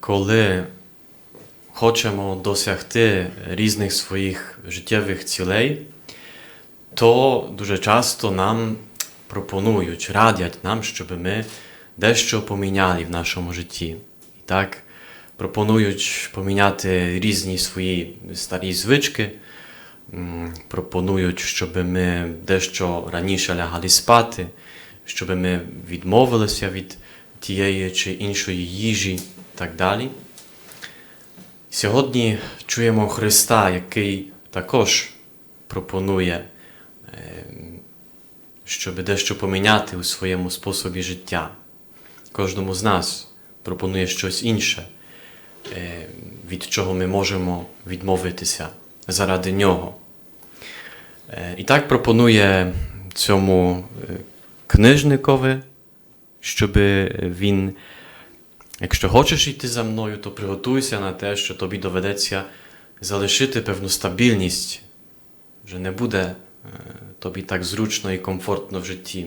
Коли хочемо досягти різних своїх життєвих цілей, то дуже часто нам пропонують, радять нам, щоб ми дещо поміняли в нашому житті. І так пропонують поміняти різні свої старі звички, пропонують, щоб ми дещо раніше лягали спати, щоб ми відмовилися від тієї чи іншої їжі так далі. Сьогодні чуємо Христа, який також пропонує, ем, щоб дещо поміняти у своєму способі життя. Кожному з нас пропонує щось інше, е, від чого ми можемо відмовитися заради нього. Е, І так пропонує цьому е, книжникові, щоб він, якщо хочеш йти за мною, то приготуйся на те, що тобі доведеться залишити певну стабільність, вже не буде е, тобі так зручно і комфортно в житті.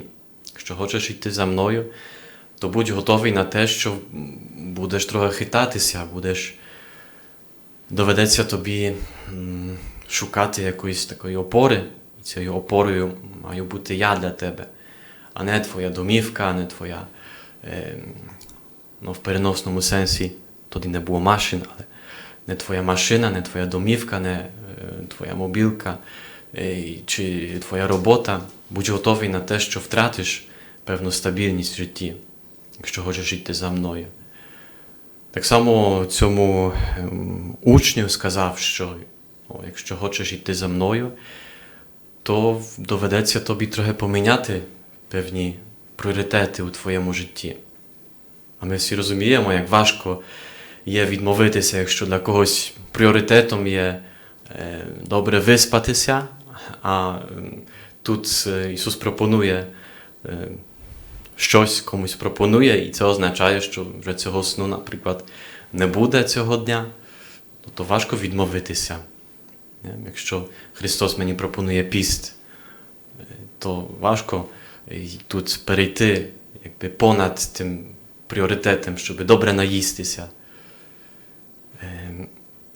Якщо хочеш йти за мною, то будь готовий на те, що будеш трохи хитатися, будеш доведеться тобі шукати якоїсь такої опори, і цією опорою маю бути я для тебе, а не твоя домівка, а не твоя, е, ну, в переносному сенсі, тоді не було машин, але не твоя машина, не твоя домівка, не е, твоя мобілка е, чи твоя робота. Будь готовий на те, що втратиш певну стабільність в житті, якщо хочеш йти за мною. Так само цьому ем, учню сказав, що о, якщо хочеш йти за мною, то доведеться тобі трохи поміняти певні пріоритети у твоєму житті. А ми всі розуміємо, як важко є відмовитися, якщо для когось пріоритетом є е, добре виспатися, а тут е, Ісус пропонує е, щось комусь пропонує, і це означає, що вже цього сну, наприклад, не буде цього дня, то важко відмовитися. Якщо Христос мені пропонує піст, то важко тут перейти якби, понад тим пріоритетом, щоб добре наїстися. Ем,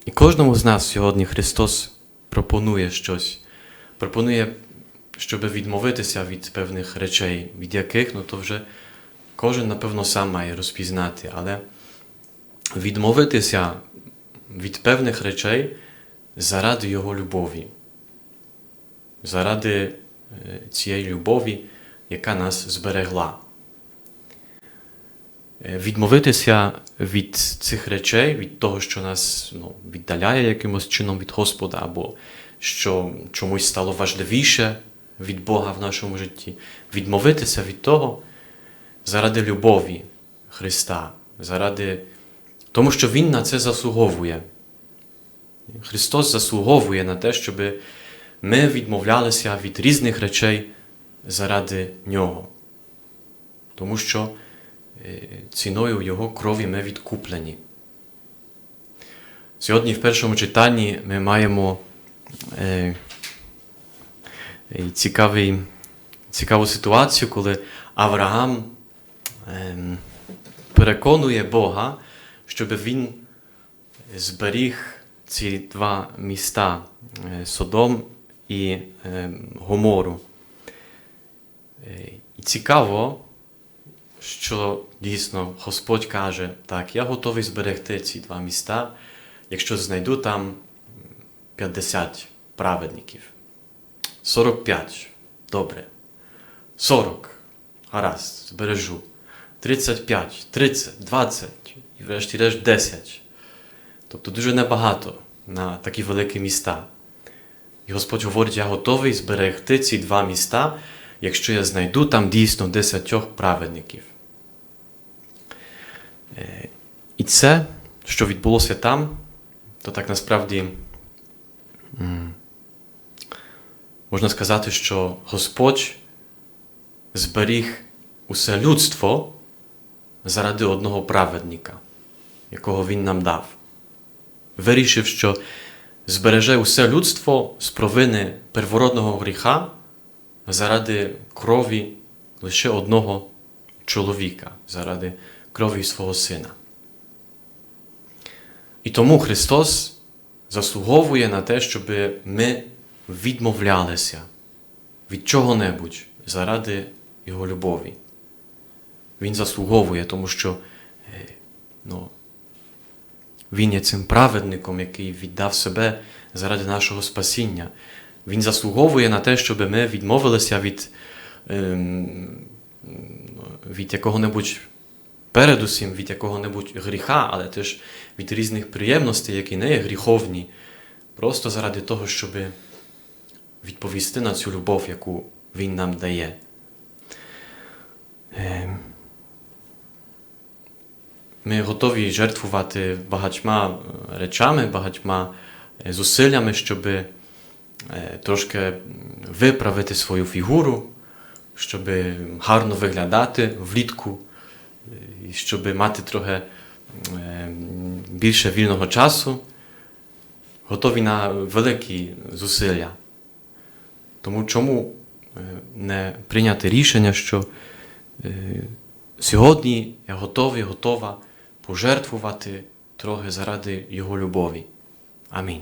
І кожному з нас сьогодні Христос пропонує щось, пропонує щоб відмовитися від певних речей, від яких, ну то вже кожен, напевно, сам має розпізнати, але відмовитися від певних речей заради Його любові, заради е, цієї любові, яка нас зберегла. Е, Відмовитися від цих речей, від того, що нас ну, віддаляє якимось чином від Господа, або що чомусь стало важливіше від Бога в нашому житті, відмовитися від того заради любові Христа, заради тому, що Він на це заслуговує. Христос заслуговує на те, щоб ми відмовлялися від різних речей заради Нього. Тому що ціною Його крові ми відкуплені. Сьогодні в першому читанні ми маємо е, цікавий, цікаву ситуацію, коли Авраам ем, переконує Бога, щоб він зберіг ці два міста е, Содом і Гомору. Е, І цікаво, що дійсно Господь каже, так, я готовий зберегти ці два міста, якщо знайду там 50 праведників. 45. Добре. 40. Гаразд, збережу. 35, 30, 20 і врешті-решт 10. Тобто дуже небагато на такі великі міста. І Господь говорить, я готовий зберегти ці два міста, якщо я знайду там дійсно 10 праведників. Е, І це, що відбулося там, то так насправді. Можна сказати, що Господь зберіг усе людство заради одного праведника, якого Він нам дав. Вирішив, що збереже усе людство з провини первородного гріха заради крові лише одного чоловіка, заради крові свого сина. І тому Христос заслуговує на те, щоб ми відмовлялися від чого-небудь заради Його любові. Він заслуговує, тому що ну, Він є цим праведником, який віддав себе заради нашого спасіння. Він заслуговує на те, щоб ми відмовилися від, від якого-небудь передусім від якого-небудь гріха, але теж від різних приємностей, які не є гріховні, просто заради того, щоб відповісти на цю любов, яку Він нам дає. Ем, Ми готові жертвувати багатьма е, речами, багатьма е, зусиллями, щоб е, трошки виправити свою фігуру, щоб гарно виглядати влітку, щоб мати трохи е, більше вільного часу, готові на великі зусилля. Тому чому е, не прийняти рішення, що е, сьогодні я готовий, готова пожертвувати трохи заради Його любові. Амінь.